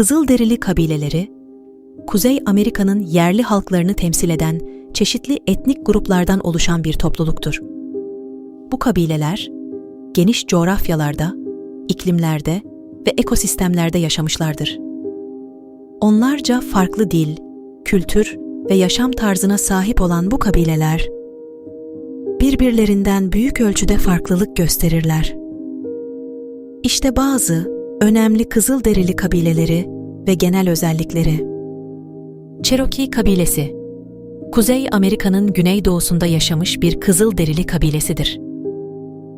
Kızılderili kabileleri, Kuzey Amerika'nın yerli halklarını temsil eden çeşitli etnik gruplardan oluşan bir topluluktur. Bu kabileler, geniş coğrafyalarda, iklimlerde ve ekosistemlerde yaşamışlardır. Onlarca farklı dil, kültür ve yaşam tarzına sahip olan bu kabileler, birbirlerinden büyük ölçüde farklılık gösterirler. İşte bazı önemli Kızılderili kabileleri ve genel özellikleri. Cherokee kabilesi, Kuzey Amerika'nın güneydoğusunda yaşamış bir Kızılderili kabilesidir.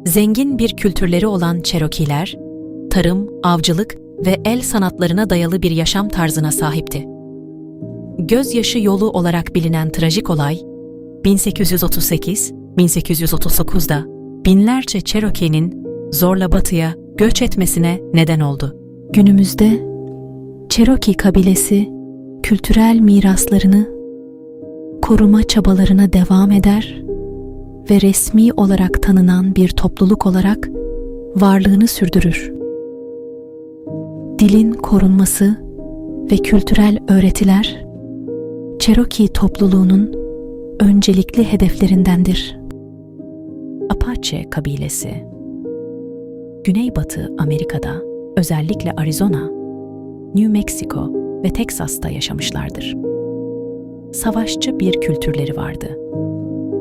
Zengin bir kültürleri olan Cherokee'ler, tarım, avcılık ve el sanatlarına dayalı bir yaşam tarzına sahipti. Gözyaşı yolu olarak bilinen trajik olay, 1838-1839'da binlerce Cherokee'nin zorla batıya göç etmesine neden oldu. Günümüzde Cherokee kabilesi kültürel miraslarını koruma çabalarına devam eder ve resmi olarak tanınan bir topluluk olarak varlığını sürdürür. Dilin korunması ve kültürel öğretiler Cherokee topluluğunun öncelikli hedeflerindendir. Apache kabilesi Güneybatı Amerika'da, özellikle Arizona, New Mexico ve Teksas'ta yaşamışlardır. Savaşçı bir kültürleri vardı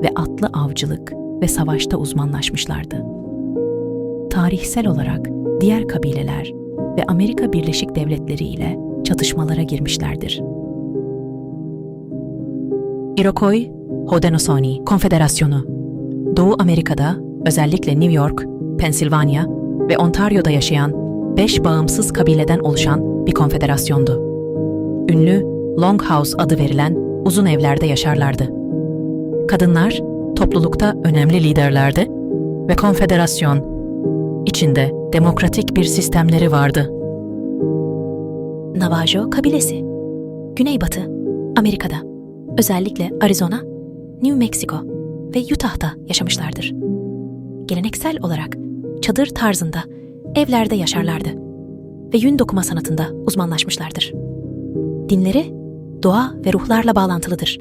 ve atlı avcılık ve savaşta uzmanlaşmışlardı. Tarihsel olarak diğer kabileler ve Amerika Birleşik Devletleri ile çatışmalara girmişlerdir. Iroquois Haudenosaunee Konfederasyonu Doğu Amerika'da, özellikle New York, Pensilvanya ve Ontario'da yaşayan beş bağımsız kabileden oluşan bir konfederasyondu. Ünlü Longhouse adı verilen uzun evlerde yaşarlardı. Kadınlar toplulukta önemli liderlerdi ve konfederasyon içinde demokratik bir sistemleri vardı. Navajo kabilesi Güneybatı Amerika'da özellikle Arizona, New Mexico ve Utah'ta yaşamışlardır. Geleneksel olarak çadır tarzında evlerde yaşarlardı ve yün dokuma sanatında uzmanlaşmışlardır. Dinleri doğa ve ruhlarla bağlantılıdır.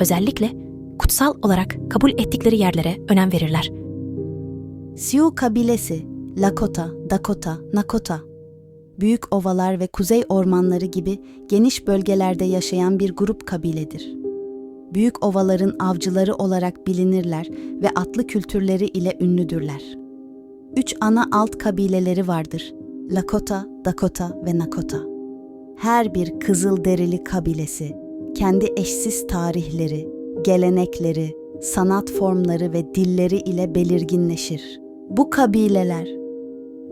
Özellikle kutsal olarak kabul ettikleri yerlere önem verirler. Sioux kabilesi, Lakota, Dakota, Nakota, büyük ovalar ve kuzey ormanları gibi geniş bölgelerde yaşayan bir grup kabiledir. Büyük ovaların avcıları olarak bilinirler ve atlı kültürleri ile ünlüdürler. Üç ana alt kabileleri vardır. Lakota, Dakota ve Nakota. Her bir Kızılderili kabilesi kendi eşsiz tarihleri, gelenekleri, sanat formları ve dilleri ile belirginleşir. Bu kabileler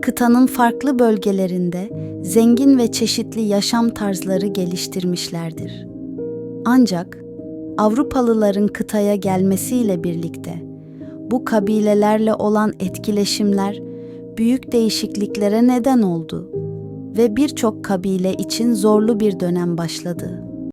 kıtanın farklı bölgelerinde zengin ve çeşitli yaşam tarzları geliştirmişlerdir. Ancak Avrupalıların kıtaya gelmesiyle birlikte bu kabilelerle olan etkileşimler büyük değişikliklere neden oldu ve birçok kabile için zorlu bir dönem başladı.